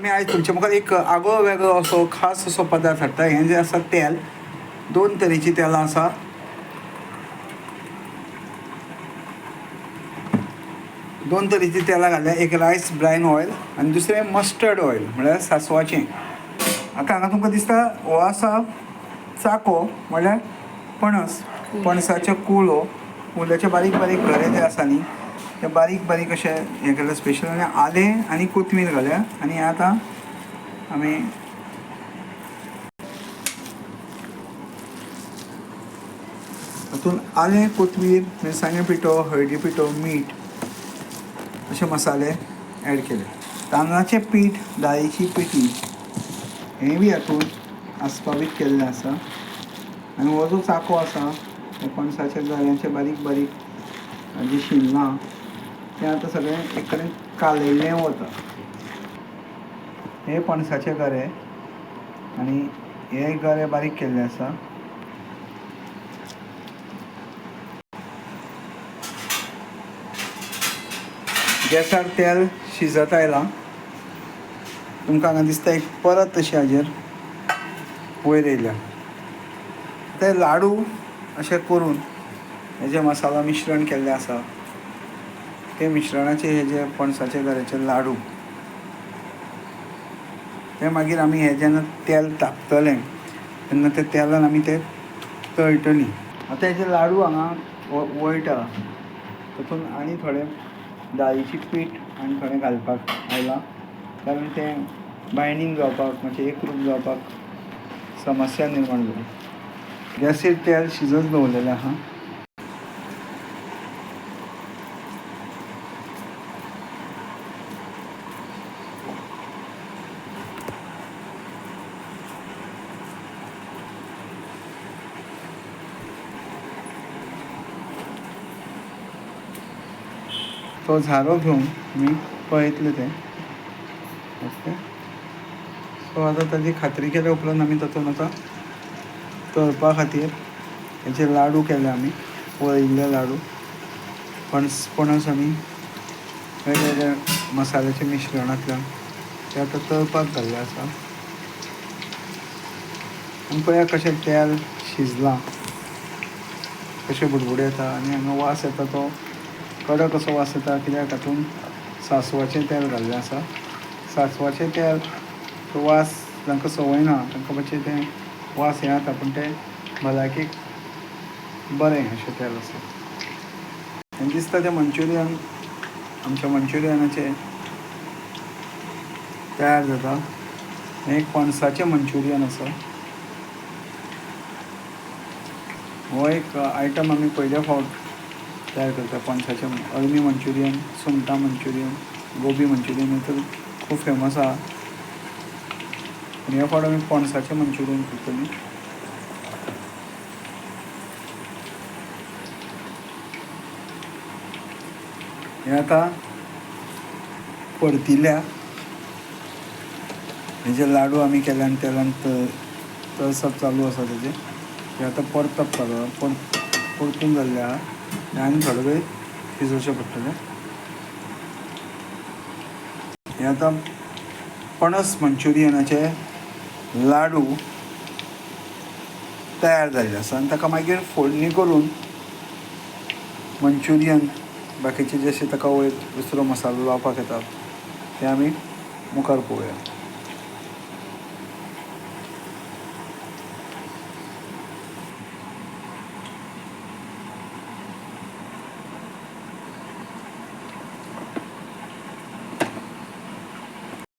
आमी आयज तुमचे मुखार एक आगळो वेगळो असो खास असो पदार्थ हाडटा हें जें आसा तेल दोन तरेचीं तेलां आसा दोन तरेचीं तेलां घाल्या. एक रायस ब्रायन ऑयल आनी दुसरें मस्टर्ड ऑयल म्हळ्यार म्हणजे सासवाचें. आतां हांगा तुमकां दिसता हो आसा चाको म्हळ्यार पणस. पणसाचे कुळो कुल्याचे बारीक बारीक घरे जे आसा न्ही ते बारीक बारीक अशे हें केलें स्पेशल आनी आलें आनी कोथमीर घाल्या. आनी आता आतां आमी हातून आलें कोथमीर मिरसांगे पिठो हळदी पिठो मीठ असे मसाले ॲड केले. तांदळाचें पीठ दाळीची पिठी हे बी हातून आस्पावीत केल्लें आसा आनी हो जो चाको आसा ते पणसाच्या गऱ्यांचे बारीक बारीक जी शिल्लां तें आतां सगळें एक कडेन कालयल्लें वता हे पणसाचें गरे आनी हे गरे बारीक केल्ले आसा गॅसार तेल शिजत आयलां तुमकां हांगा दिसता एक परत तशी हाजेर वयर येयल्या. ते लाडू अशे करून हेजे मसालो मसाला मिश्रण केल्लें आसा ते मिश्रणाचे हे जे पणसाचे घराचे लाडू ते मागीर आमी हे जेन्ना तेल तापतलें तेन्ना ते तेलान आमी ते तळटलीं. आतां हे जे लाडू हांगा वळटा तातूंत आनी थोडे दाळीची पीठ आनी थोडें घालपाक आयलां. कारण तें बायंडींग जावपाक मातशें एकरूप जावपाक समस्या निर्माण जाली गॅसीर तेल शिजत दवरलेलें आहा. तो झारो घेवन मी पळयतले तें. ओके. सो आतां ताची खात्री केल्या उपरांत आमी तातूंत आतां तळपा खातीर हेचे लाडू केले आमी वळिल्ले लाडू. पणस पणस आमी वेगवेगळ्या मसाल्याच्या मिश्रणांतल्यान ते आतां तळपाक घाल्ले आसा आनी पळया कशें तेल शिजलां. कशें बुडबुडे येता आनी हांगा वास येता तो. कडक असो वास येता कित्याक हातूंत सासवाचें तेल घाल्लें आसा सासवाचें तेल वास जांकां संवय ना तांकां मातशें तें वास हें जाता पूण तें भलायकेक बरें अशें तेल आसा आनी दिसता तें मंचुरियन आमच्या मंचुरियनाचें तयार जाता हें एक पणसाचें मंचुरियन आसा हो एक आयटम आमी पयल्या फावट तयार करता पणसाचें अळमी मंचुरियन सुंगटां मंचुरियन गोबी मंचुरियन हे तर खूब फेमस आहा. आनी ह्या फावट आमी पणसाचें मंचुरियन करतलीं हें आतां परतिल्या हे जे लाडू आमी केले आनी तेलान तळसप चालू आसा तेजे हे आतां परतप चालू आहा. परतून जाल्ले आहा. हे आनी थोडे वेळ शिजोवचें पडटलें हे आतां पणस मंचुरियनाचे लाडू तयार जाल्ले आसा आनी ताका मागीर फोडणी करून मंचुरियन बाकीचे जशे ताका वयर दुसरो मसालो लावपाक येता ते आमी मुखार पळोवया.